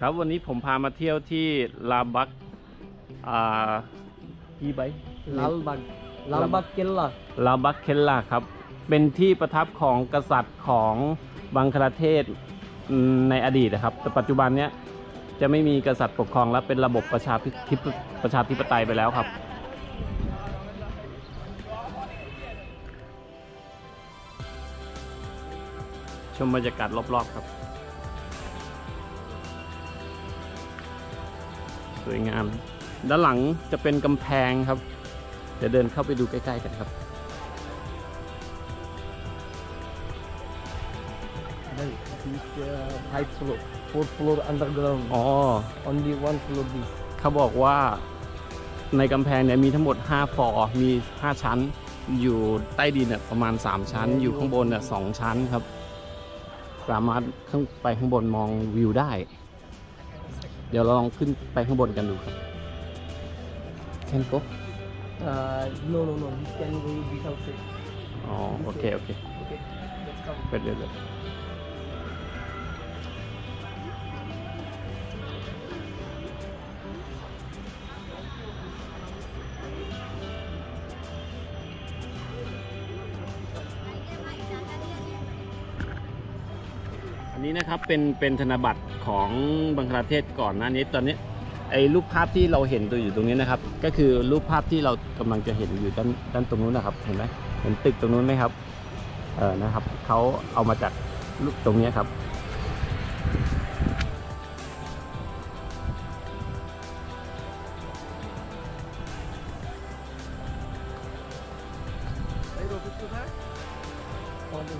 ครับวันนี้ผมพามาเที่ยวที่ลาบักอ่ากี่ใบลาบักลาบักเคลล่าลาบักเคลล่าครับ เป็นที่ประทับของกษัตริย์ของบังคลาเทศในอดีตนะครับ แต่ปัจจุบันเนี้ยจะไม่มีกษัตริย์ปกครองแล้วเป็นระบบประชาธิปประชาธิปไตยไปแล้วครับ ชมบรรยากาศรอบๆครับ สวยงาม ด้านหลังจะเป็นกำแพงครับ เดี๋ยวเดินเข้าไปดูใกล้ๆกันครับ Then this uh, five floor, four floor underground. อ๋อ Only one floor this. เขาบอกว่าในกำแพงเนี่ยมีทั้งหมด 5 ฟอร์มี 5 ชั้น อยู่ใต้ดินเนี่ยประมาณ 3 ชั้น อยู่ข้างบนเนี่ยสองชั้นครับ สามารถขึ้นไปข้างบนมองวิวได้ เดี๋ยวเราลองขึ้นไปข้างบนกันดูครับแคนโก Uh, no, no, no. This can go this outside. อ๋อ โอเค โอเค Okay, let's come. ไปเรื่อยๆ นนี้นะครับเป็นเป็นธนบัตรของบังคลาเทศก่อนหน้านี้ตอนนี้ไอ้รูปภาพที่เราเห็นตัวอยู่ตรงนี้นะครับ ก็คือรูปภาพที่เรากำลังจะเห็นอยู่ด้านด้านตรงนู้นนะครับ เห็นไหมเห็นตึกตรงนู้นไหมครับเออนะครับเขาเอามาจากรูปตรงนี้ครับ Kalau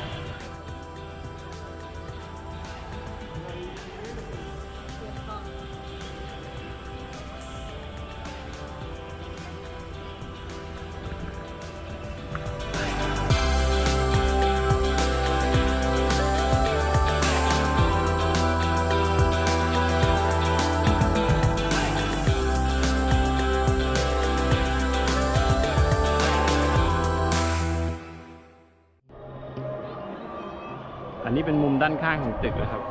นี้เป็นมุมด้านข้างของตึกนะครับ